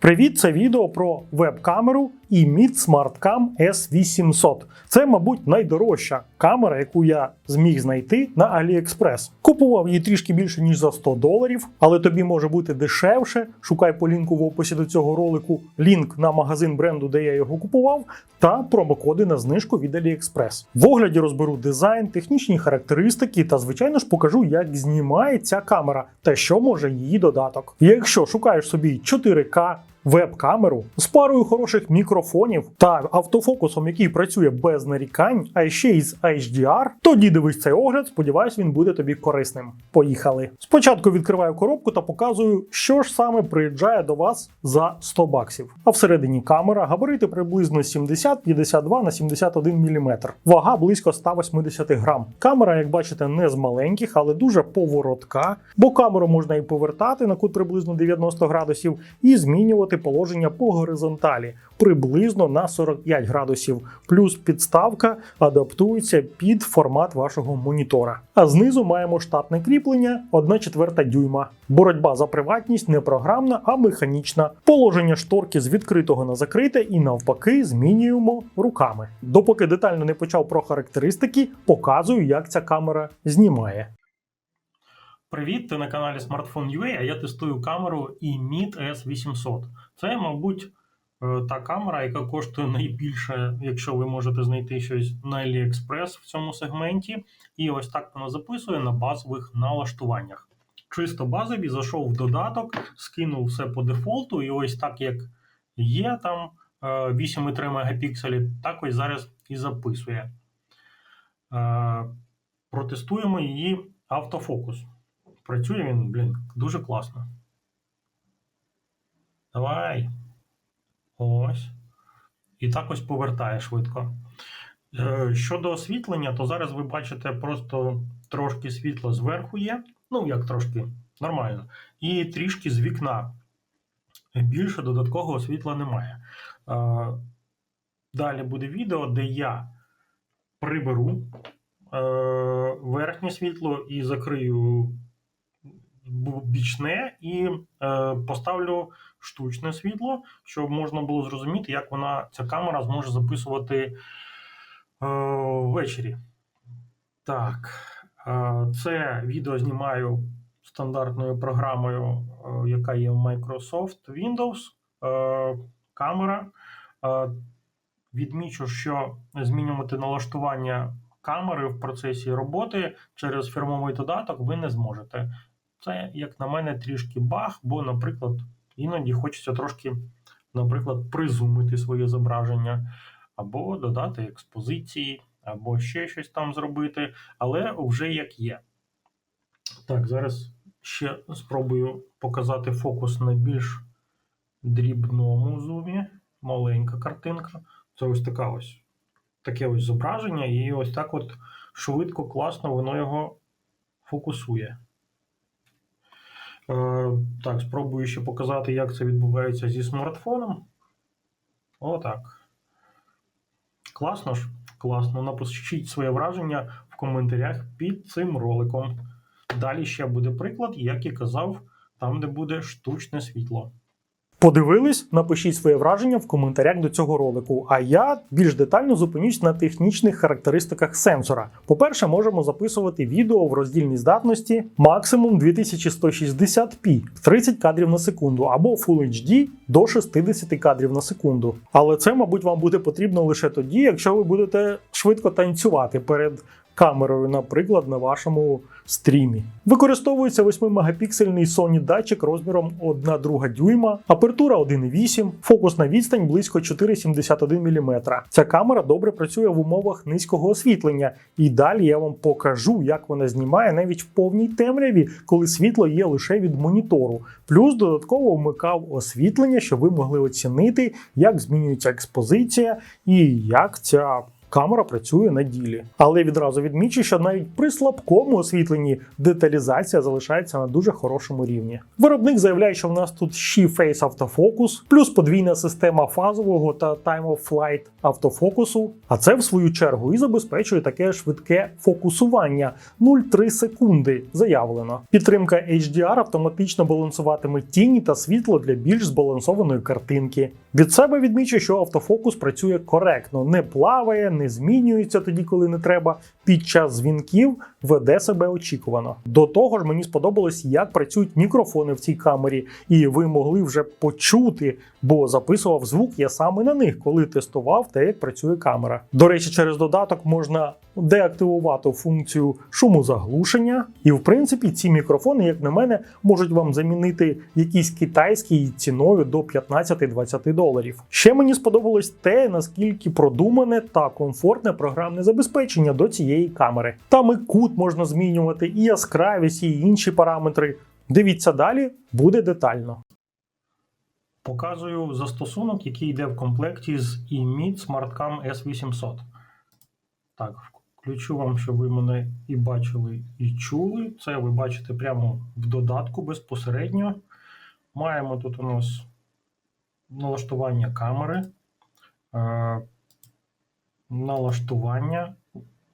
Привіт, це відео про веб-камеру Meet SmartCam S800. Це, мабуть, найдорожча камера, яку я зміг знайти на AliExpress. Купував її трішки більше ніж за 100 доларів, але тобі може бути дешевше. Шукай по лінку в описі до цього ролику лінк на магазин бренду, де я його купував, та промокоди на знижку від AliExpress. В огляді розберу дизайн, технічні характеристики та, звичайно ж, покажу, як знімає ця камера та що може її додаток. Якщо шукаєш собі 4К веб-камеру з парою хороших мікрофонів та автофокусом, який працює без нарікань, а ще й з HDR, тоді дивись цей огляд. Сподіваюсь, він буде тобі корисним. Поїхали. Спочатку відкриваю коробку та показую, що ж саме приїжджає до вас за 100 баксів. А всередині камера габарити приблизно 70-52 на 71 мм. Вага близько 180 грам. Камера, як бачите, не з маленьких, але дуже поворотка, бо камеру можна і повертати на кут приблизно 90 градусів, і змінювати положення по горизонталі приблизно на 45 градусів. Плюс підставка адаптується під формат вашого монітора. А знизу маємо штатне кріплення 1 четверта дюйма. Боротьба за приватність не програмна, а механічна. Положення шторки з відкритого на закрите і навпаки змінюємо руками. Допоки детально не почав про характеристики, показую, як ця камера знімає. Привіт, ти на каналі Smartphone.ua, а я тестую камеру eMeet S800. Це, мабуть, е, та камера, яка коштує найбільше, якщо ви можете знайти щось на AliExpress в цьому сегменті. І ось так вона записує на базових налаштуваннях. Чисто базові, зайшов в додаток, скинув все по дефолту, і ось так як є там е, 8,3 мегапікселі, так ось зараз і записує. Е, Протестуємо її автофокус. Працює він, блін, дуже класно. Давай. Ось. І так ось повертає швидко. Е, Щодо освітлення, то зараз ви бачите просто трошки світло зверху є. Ну, як трошки, нормально. І трішки з вікна. Більше додаткового світла немає. Е, Далі буде відео, де я приберу е, верхнє світло і закрию бічне і е, поставлю штучне світло, щоб можна було зрозуміти, як вона ця камера зможе записувати е, ввечері. Так, е, це відео знімаю стандартною програмою, е, яка є в Microsoft Windows. Е, камера. Е, відмічу, що змінювати налаштування камери в процесі роботи через фірмовий додаток ви не зможете. Це, як на мене, трішки баг, бо, наприклад, іноді хочеться трошки, наприклад, призумити своє зображення, або додати експозиції, або ще щось там зробити, але вже як є. Так, зараз ще спробую показати фокус на більш дрібному зумі. Маленька картинка. Це ось така ось таке ось зображення, і ось так от швидко, класно воно його фокусує. Е, так, спробую ще показати, як це відбувається зі смартфоном. Отак. Класно ж? Класно. Напишіть своє враження в коментарях під цим роликом. Далі ще буде приклад, як і казав, там, де буде штучне світло. Подивились, напишіть своє враження в коментарях до цього ролику. А я більш детально зупинюсь на технічних характеристиках сенсора. По-перше, можемо записувати відео в роздільній здатності максимум 2160p 30 кадрів на секунду або Full HD до 60 кадрів на секунду. Але це, мабуть, вам буде потрібно лише тоді, якщо ви будете швидко танцювати перед камерою, наприклад, на вашому стрімі. Використовується 8-мегапіксельний Sony датчик розміром 1 друга дюйма, апертура 1,8, фокусна відстань близько 4,71 мм. Ця камера добре працює в умовах низького освітлення, і далі я вам покажу, як вона знімає навіть в повній темряві, коли світло є лише від монітору. Плюс додатково вмикав освітлення, щоб ви могли оцінити, як змінюється експозиція і як ця камера працює на ділі. Але відразу відмічу, що навіть при слабкому освітленні деталізація залишається на дуже хорошому рівні. Виробник заявляє, що в нас тут ще Face автофокус, плюс подвійна система фазового та Time of Flight автофокусу. А це в свою чергу і забезпечує таке швидке фокусування 0,3 секунди. Заявлено. Підтримка HDR автоматично балансуватиме тіні та світло для більш збалансованої картинки. Від себе відмічу, що автофокус працює коректно, не плаває, не змінюється тоді, коли не треба. Під час дзвінків веде себе очікувано. До того ж, мені сподобалось, як працюють мікрофони в цій камері, і ви могли вже почути, бо записував звук я саме на них, коли тестував те, як працює камера. До речі, через додаток можна деактивувати функцію шумозаглушення, і в принципі ці мікрофони, як на мене, можуть вам замінити якісь китайські ціною до 15-20 доларів. Ще мені сподобалось те, наскільки продумане та комфортне програмне забезпечення до цієї камери. Там і кут можна змінювати, і яскравість, і інші параметри. Дивіться далі, буде детально. Показую застосунок, який йде в комплекті з eMIT SmartCam S800. Так, включу вам, щоб ви мене і бачили, і чули. Це ви бачите прямо в додатку безпосередньо. Маємо тут у нас налаштування камери, е, налаштування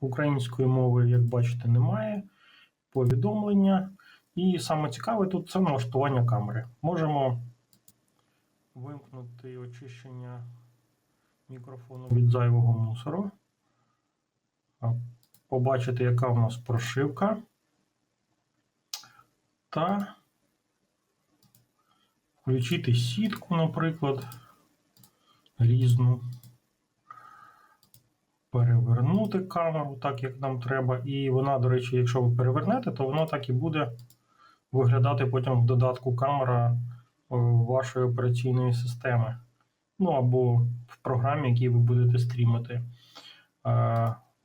української мови, як бачите, немає. Повідомлення. І саме цікаве тут це налаштування камери. Можемо вимкнути очищення мікрофону від зайвого мусору. Побачити, яка в нас прошивка. Та включити сітку, наприклад, різну. Перевернути камеру так, як нам треба. І вона, до речі, якщо ви перевернете, то воно так і буде виглядати потім в додатку камера е, вашої операційної системи. Ну або в програмі, якій ви будете стрімити.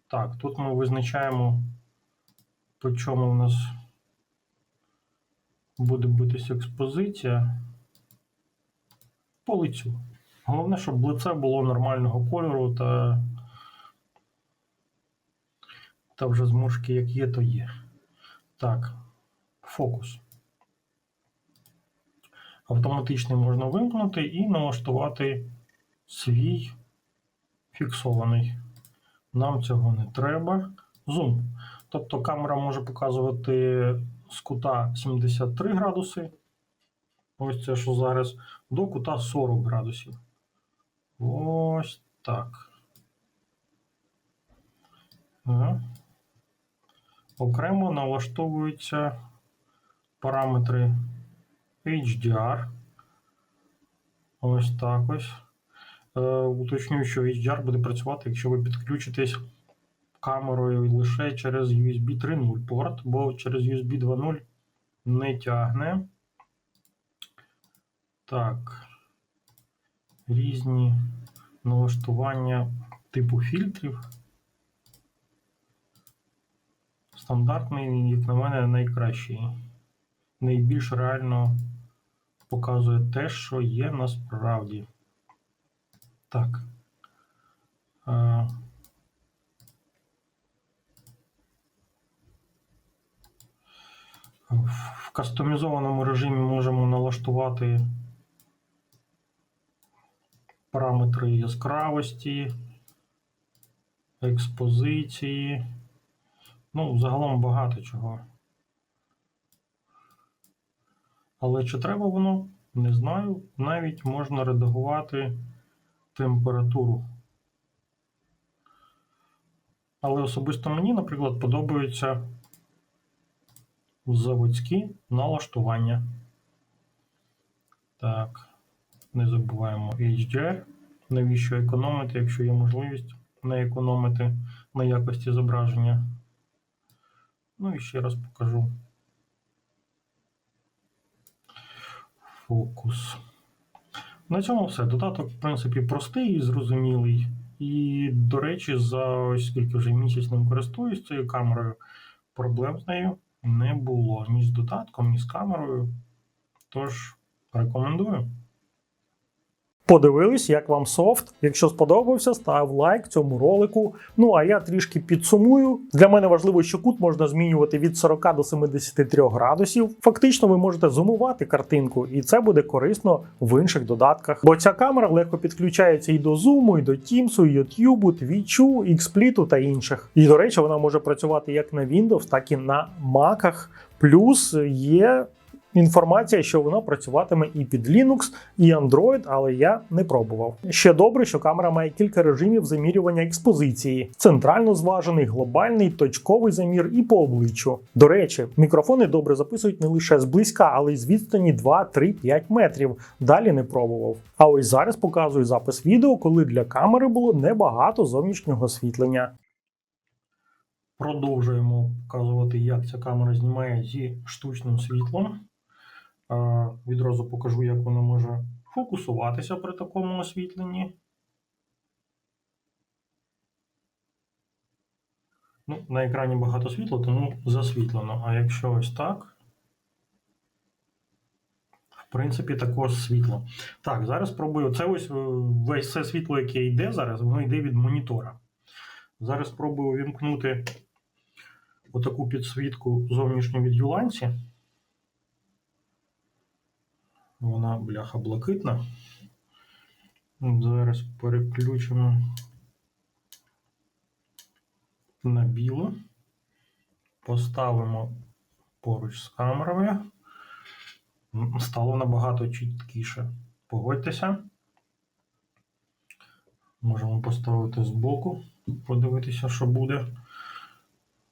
Так, тут ми визначаємо, по чому у нас буде битися експозиція. По лицю. Головне, щоб лице було нормального кольору та та вже зморшки як є, то є. Так, фокус. Автоматичний можна вимкнути і налаштувати свій фіксований. Нам цього не треба. Зум. Тобто камера може показувати з кута 73 градуси. Ось це що зараз, до кута 40 градусів. Ось так. Ага. Окремо налаштовуються параметри HDR. Ось так ось. Е, уточнюю, що HDR буде працювати, якщо ви підключитесь камерою лише через USB 3.0 порт, бо через USB 2.0 не тягне. Так. Різні налаштування типу фільтрів. Стандартний, як на мене, найкращий. Найбільш реально показує те, що є насправді. Так. А... В кастомізованому режимі можемо налаштувати параметри яскравості, експозиції. Ну, загалом багато чого. Але чи треба воно? Не знаю. Навіть можна редагувати температуру. Але особисто мені, наприклад, подобаються заводські налаштування. Так, не забуваємо HDR. Навіщо економити, якщо є можливість не економити на якості зображення. Ну і ще раз покажу. Фокус. На цьому все. Додаток, в принципі, простий і зрозумілий. І, до речі, за ось скільки вже місяць ним користуюсь цією камерою, проблем з нею не було ні з додатком, ні з камерою. Тож, рекомендую. Подивились, як вам софт. Якщо сподобався, став лайк цьому ролику. Ну а я трішки підсумую. Для мене важливо, що кут можна змінювати від 40 до 73 градусів. Фактично, ви можете зумувати картинку, і це буде корисно в інших додатках. Бо ця камера легко підключається і до Zoom, і до Teams, і YouTube, Twitch, XSplit та інших. І до речі, вона може працювати як на Windows, так і на Mac. Плюс є інформація, що вона працюватиме і під Linux, і Android, але я не пробував. Ще добре, що камера має кілька режимів замірювання експозиції: центрально зважений, глобальний, точковий замір і по обличчю. До речі, мікрофони добре записують не лише зблизька, але й з відстані 2, 3, 5 метрів. Далі не пробував. А ось зараз показую запис відео, коли для камери було небагато зовнішнього освітлення. Продовжуємо показувати, як ця камера знімає зі штучним світлом. Е, Відразу покажу, як вона може фокусуватися при такому освітленні. Ну, на екрані багато світла, тому засвітлено. А якщо ось так, в принципі, також світло. Так, зараз спробую. Це ось е, весь це світло, яке йде зараз, воно йде від монітора. Зараз спробую увімкнути отаку підсвітку зовнішню від Юланці. Вона бляха блакитна. Зараз переключимо на білу. Поставимо поруч з камерою. Стало набагато чіткіше. Погодьтеся. Можемо поставити збоку, подивитися, що буде.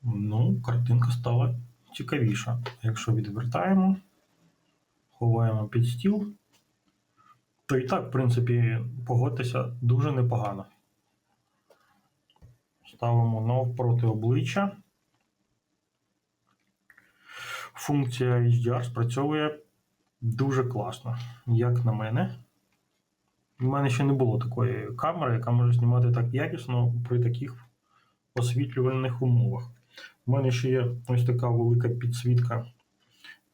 Ну, картинка стала цікавіша. Якщо відвертаємо, ховаємо під стіл, то і так, в принципі, погодьтеся дуже непогано. Ставимо навпроти обличчя. Функція HDR спрацьовує дуже класно, як на мене. У мене ще не було такої камери, яка може знімати так якісно при таких освітлювальних умовах. У мене ще є ось така велика підсвітка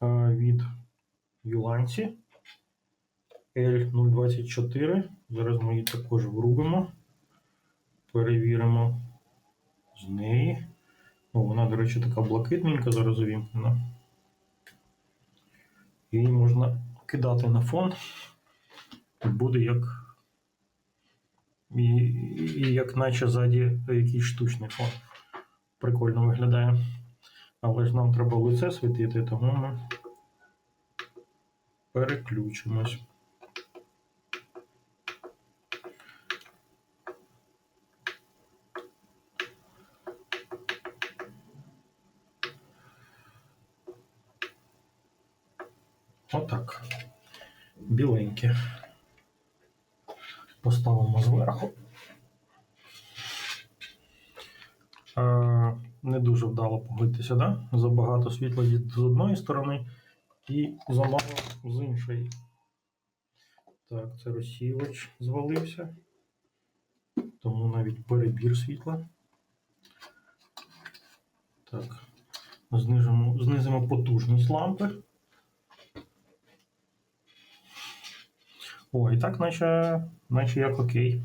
е, від Юланці L024. Зараз ми її також врубимо. Перевіримо з неї. О, вона, до речі, така блакитненька, зараз увімкнена. Її можна кидати на фон. Буде як. І, і як наче ззаді якийсь штучний фон. Прикольно виглядає. Але ж нам треба лице світити, тому ми переключимось. Отак. Біленьке. Поставимо зверху. Е, Не дуже вдало погодитися, да? Забагато світла з одної сторони і замало з іншої. Так, це розсіювач звалився. Тому навіть перебір світла. Так. Знижимо, знизимо потужність лампи. О, і так, наче, наче як окей.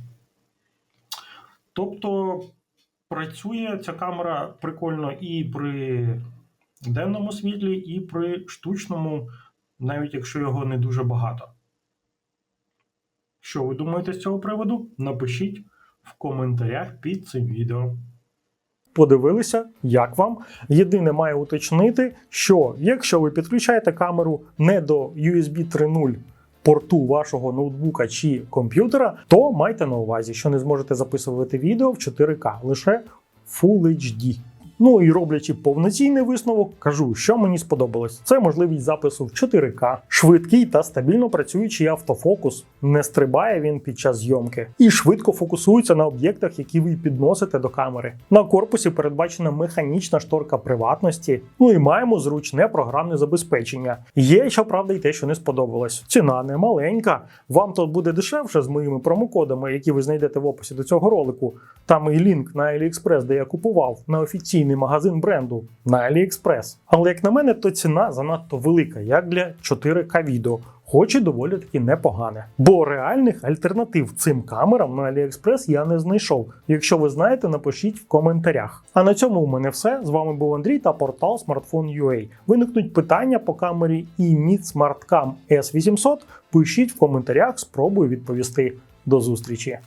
Тобто працює ця камера прикольно і при денному світлі, і при штучному, навіть якщо його не дуже багато. Що ви думаєте з цього приводу? Напишіть в коментарях під цим відео. Подивилися, як вам. Єдине маю уточнити, що якщо ви підключаєте камеру не до USB 3.0 порту вашого ноутбука чи комп'ютера, то майте на увазі, що не зможете записувати відео в 4К, лише Full HD. Ну і роблячи повноцінний висновок, кажу, що мені сподобалось. Це можливість запису в 4К, швидкий та стабільно працюючий автофокус. Не стрибає він під час зйомки і швидко фокусується на об'єктах, які ви підносите до камери. На корпусі передбачена механічна шторка приватності. Ну і маємо зручне програмне забезпечення. Є, щоправда, й те, що не сподобалось. Ціна не маленька. Вам тут буде дешевше з моїми промокодами, які ви знайдете в описі до цього ролику. Там і лінк на AliExpress, де я купував на офіційний магазин бренду на AliExpress. Але як на мене, то ціна занадто велика, як для 4К відео. Хоч і доволі таки непогане. Бо реальних альтернатив цим камерам на AliExpress я не знайшов. Якщо ви знаєте, напишіть в коментарях. А на цьому у мене все. З вами був Андрій та портал Smartphone.ua. Виникнуть питання по камері і Meet SmartCam S800. Пишіть в коментарях, спробую відповісти. До зустрічі!